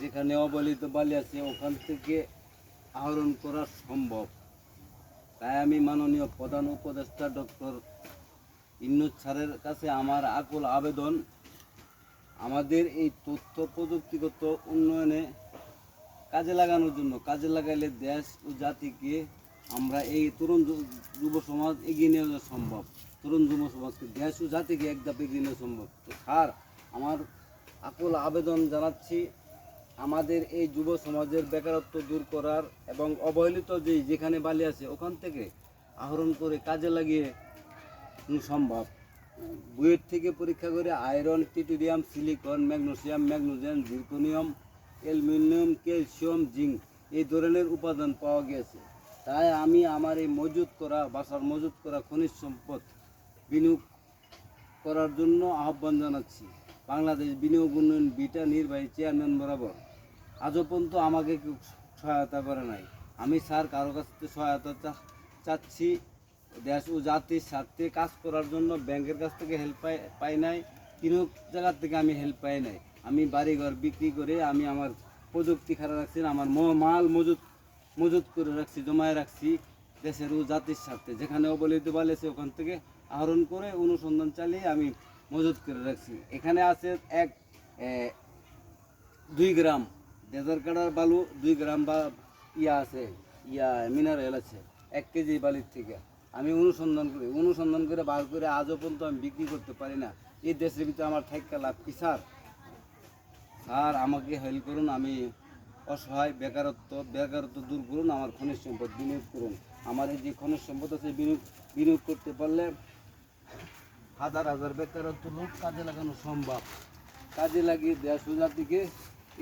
যেখানে অবলিত বালি আছে, ওখান থেকে আহরণ করা সম্ভব। তাই আমি মাননীয় প্রধান উপদেষ্টা ডক্টর ইন্নুজ স্যারের কাছে আমার আকুল আবেদন, আমাদের এই তথ্য প্রযুক্তিগত উন্নয়নে কাজে লাগানোর জন্য, কাজে লাগাইলে দেশ ও জাতিকে আমরা এই তরুণ যুব সমাজ এগিয়ে নিয়ে যাওয়া সম্ভব। তরুণ যুব সমাজকে দেশ ও জাতিকে এক ধাপ এগিয়ে নেওয়া সম্ভব। তো স্যার, আমার আকুল আবেদন জানাচ্ছি আমাদের এই যুব সমাজের বেকারত্ব দূর করার এবং অবহেলিত যে যেখানে বালি আছে, ওখান থেকে আহরণ করে কাজে লাগিয়ে সম্ভব। বুয়েট থেকে পরীক্ষা করে iron টিটিডিয়াম silicon, magnesium magnesium zirconium, aluminium, calcium, zinc এই ধরনের উপাদান পাওয়া গিয়েছে। তাই আমি আমার এই মজুত করা, বাসার মজুত করা খনিজ সম্পদ বিনিয়োগ করার জন্য আহ্বান জানাচ্ছি। বাংলাদেশ বিনিয়োগ উন্নয়ন বিটা নির্বাহী চেয়ারম্যান বরাবর। আজও পর্যন্ত আমাকে সহায়তা করে নাই। আমি স্যার কারও কাছ থেকে সহায়তা চাচ্ছি। দেশ ও জাতির স্বার্থে কাজ করার জন্য ব্যাংকের কাছ থেকে হেল্প পাই পাই নাই। কোনো জায়গার থেকে আমি হেল্প পাই নাই। আমি বাড়িঘর বিক্রি করে আমি আমার প্রযুক্তি খারাপ রাখছি, আমার মাল মজুত মজুত করে রাখছি, জমায় রাখছি দেশের ও জাতির স্বার্থে। যেখানে অবলিত বালেছে ওখান থেকে আহরণ করে অনুসন্ধান চালিয়ে আমি মজুত করে রাখছি। এখানে আছে এক দুই গ্রাম। ডেজার কাটার বালু দুই গ্রাম বা ইয়া আছে, ইয়া মিনারেল আছে, এক কেজি বালির থেকে। আমি অনুসন্ধান করি, অনুসন্ধান করে বার করে আজও পর্যন্ত আমি বিক্রি করতে পারি না। এই দেশের ভিতরে আমার থাকা লাভ কি, স্যার? স্যার, আমাকে হেল্প করুন, আমি অসহায়, বেকারত্ব বেকারত্ব দূর করুন, আমার খনিজ সম্পদ বিনিয়োগ করুন। আমার এই যে খনিজ সম্পদ আছে, বিনিয়োগ বিনিয়োগ করতে পারলে হাজার হাজার বেকারত্ব লোক কাজে লাগানো সম্ভব। কাজে লাগিয়ে দেশ জাতিকে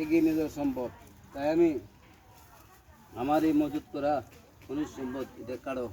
এগিয়ে নিয়ে যাওয়া সম্ভব। তাই আমি আমার এই মজুত করা খনিজ সম্পদ এটা কারও